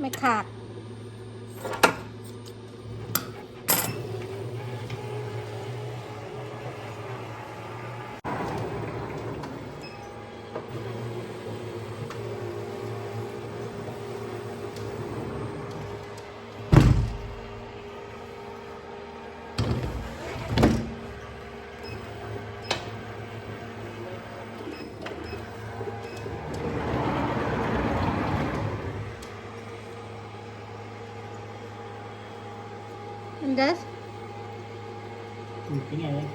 ไม่ขาด And this หยุดยังไงวะ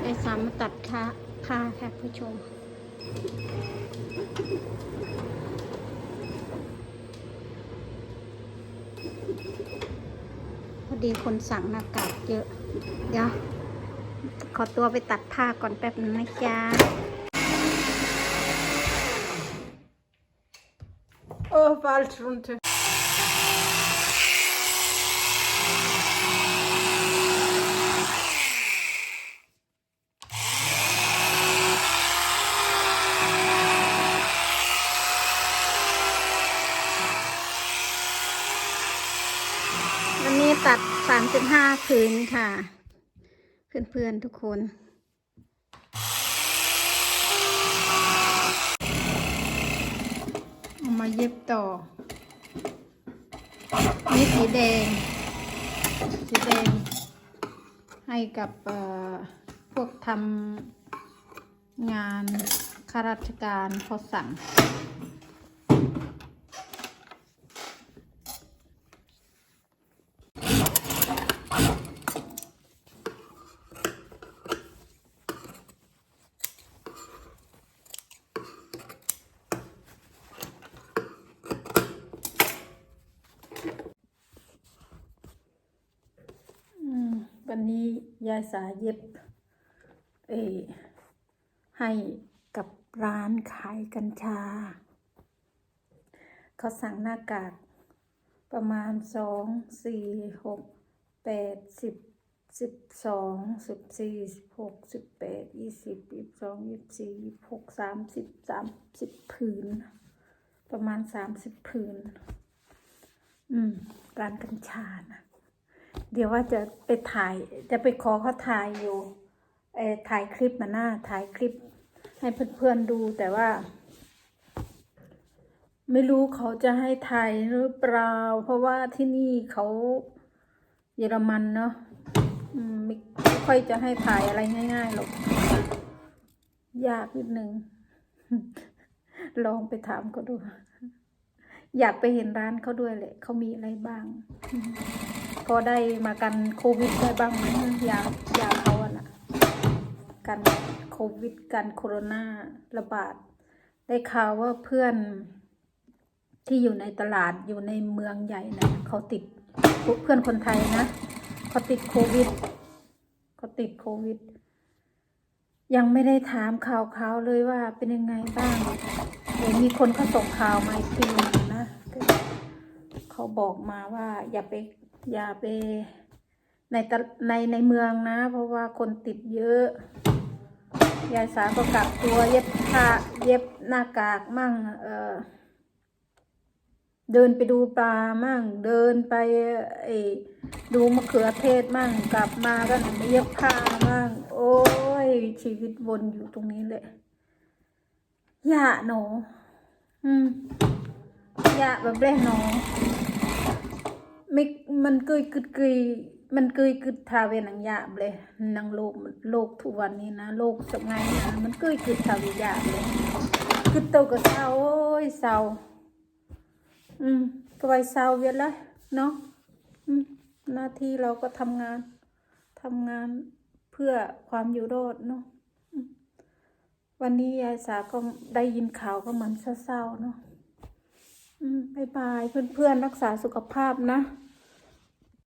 ไอ้สามมาตัดค่าผ้าค่ะผู้ชมพอดีคนสั่งหน้ากากเยอะ เดี๋ยว ขอตัวไปตัดผ้าก่อนแป๊บนึงนะจ๊ะ Oh, falsch runter. วันนี้ตัด 35ผืนค่ะ เพื่อนๆ ทุกคน เอา มาเย็บต่อ นี่สีแดง สีแดง ให้กับพวกทำงานข้าราชการเขาสั่ง อืม วันนี้ยายสาเย็บเอให้กับร้านขายกัญชา เขาสั่งหน้ากากประมาณสองสี่หกแปดสิบสิบสองสิบสี่สิบหกสิบแปดยี่สิบยี่สิบสองยี่สิบสี่ยี่สิบหกสามสิบสามสิบผืน ประมาณสามสิบผืน อืม การกัญชานะ เดี๋ยวว่าจะไปถ่าย จะไปขอเขาถ่ายอยู่เอถ่ายคลิปมาหน้าถ่ายคลิป ให้เพื่อนๆดูแต่ว่า ไม่รู้เขาจะให้ถ่ายหรือเปล่า เพราะว่าที่นี่เขาเยอรมันเนาะไม่ไม่ค่อยจะให้ถ่ายอะไรง่ายๆหรอกยากนิดนึงลองไปถามเขาดู อยากไปเห็นร้านเขาด้วยแหละเขามีอะไรบ้าง พอได้มากันโควิดได้บ้างไหมยายาเขาอะนะกันโควิดกันโคโรนาระบาด ได้ข่าวว่าเพื่อนที่อยู่ในตลาดอยู่ในเมืองใหญ่นะเขาติดเพื่อนคนไทยนะเขาติดโควิดเขาติดโควิด ยังไม่ได้ถามข่าวเขาเลยว่าเป็นยังไงบ้างเดี๋ยวมีคนเขาส่งข่าวมาอีกทีนะเขาบอกมาว่าอย่าไป อย่าไปในในในเมืองนะ เพราะว่าคนติดเยอะ ยายสาก็กักตัวเย็บผ้าเย็บหน้ากากมั่ง เออเดินไปดูปลามั่ง เดินไปไอ้ดูมะเขือเทศมั่ง กลับมาก็เย็บผ้ามั่ง โอ้ย ชีวิตวนอยู่ตรงนี้เลยอย่าหนูอืมอย่าแบบแรกหนู ไม่มันเกยกึดเกยมันเกยกึดทาเวนังยาบเลยนังโลกโลกทุกวันนี้นะโลกสมัยนี้นะมันเกยกึดทาเวยาบเลยกึดโตก็เศร้าโอ้ยเศร้าอืมก็ไปเศร้าเวียนเลยเนาะอืมหน้าที่เราก็ทำงานทำงานเพื่อความอยู่รอดเนาะวันนี้ยายสาก็ได้ยินข่าวก็เหมือนเศร้าๆเนาะอืมบายบายเพื่อนๆรักษาสุขภาพนะ